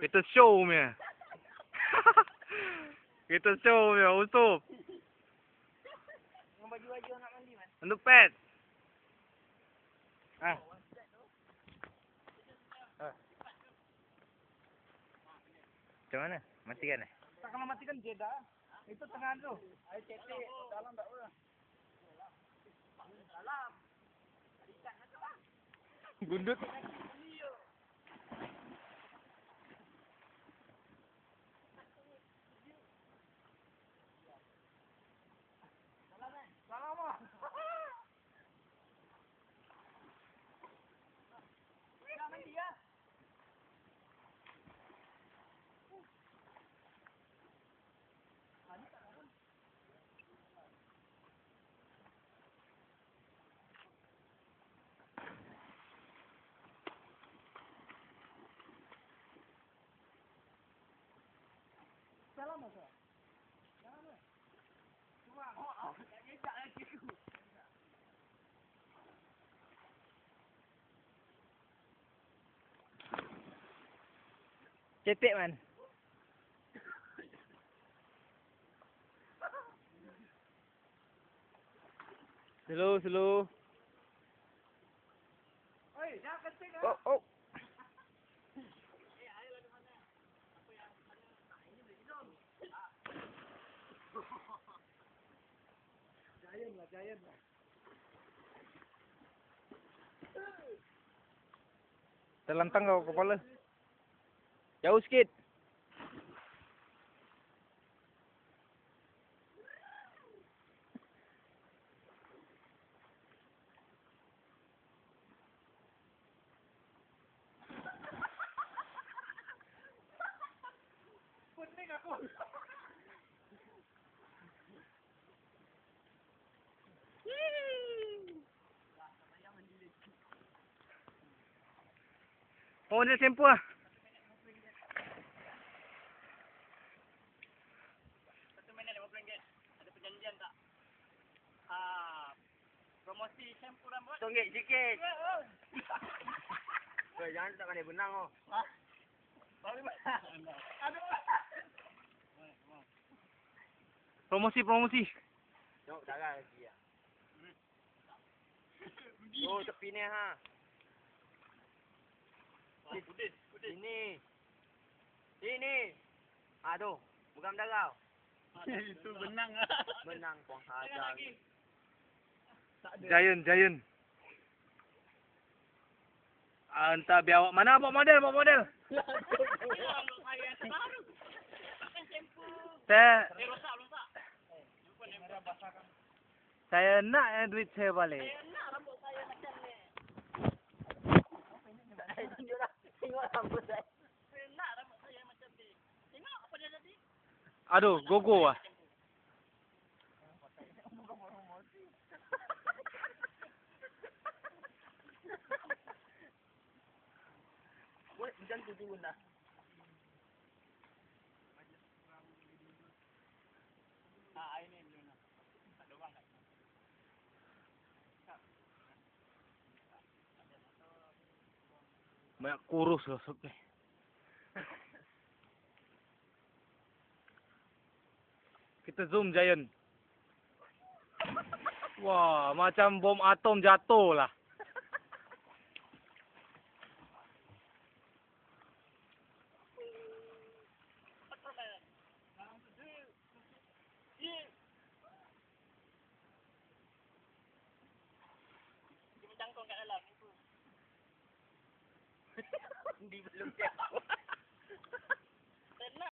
Kita show punya. Kita show punya, utup. Dengan baju-baju nak mandi man. Untuk pet. Ah. Ah. Macam mana? Matikan eh? Tak kalau matikan jeda. Itu tengah tu. Air cetek dalam tak apa. Dalam. Gundut. Dalam ah. Dah mandi ya. Dalam masa. Dalam ah. Cuma, oh, tak kejap lagi aku. Cetek man. Slow, slow. Oi, jangan kencing ah. Oh, oh. Giant lah, giant lah. Terlantang kau kepala. Jauh sikit. Pening aku. Oh, dia tempo ah. Satu minit RM50. Ada perjanjian tak? Ah, shampoo rambut. Tonggik sikit. Oh. Kau jangan tak pandai benang oh. Ah. Aduh. Promosi, promosi. Tengok darah lagi ya. Oh, tepi ni ha. Sini. Ha tu. Bukan darah. Itu benang ah. Benang kau Jangan hajar. Giant, giant. Ah, entah biar awak mana bawa model, bawa model. Saya Eh, saya nak eh, duit saya balik. Saya nak rambut saya macam ni. Tunjuklah. Tengok rambut saya. Saya nak rambut saya macam ni. Tengok apa dia jadi. Aduh, gogo ah. Macam tu turun dah. Ah, air ni belum nak. Tak ada orang kat sini. Banyak kurus rasuk ni. Kita zoom giant. Wah, macam bom atom jatuh lah. Dia berjangkau kat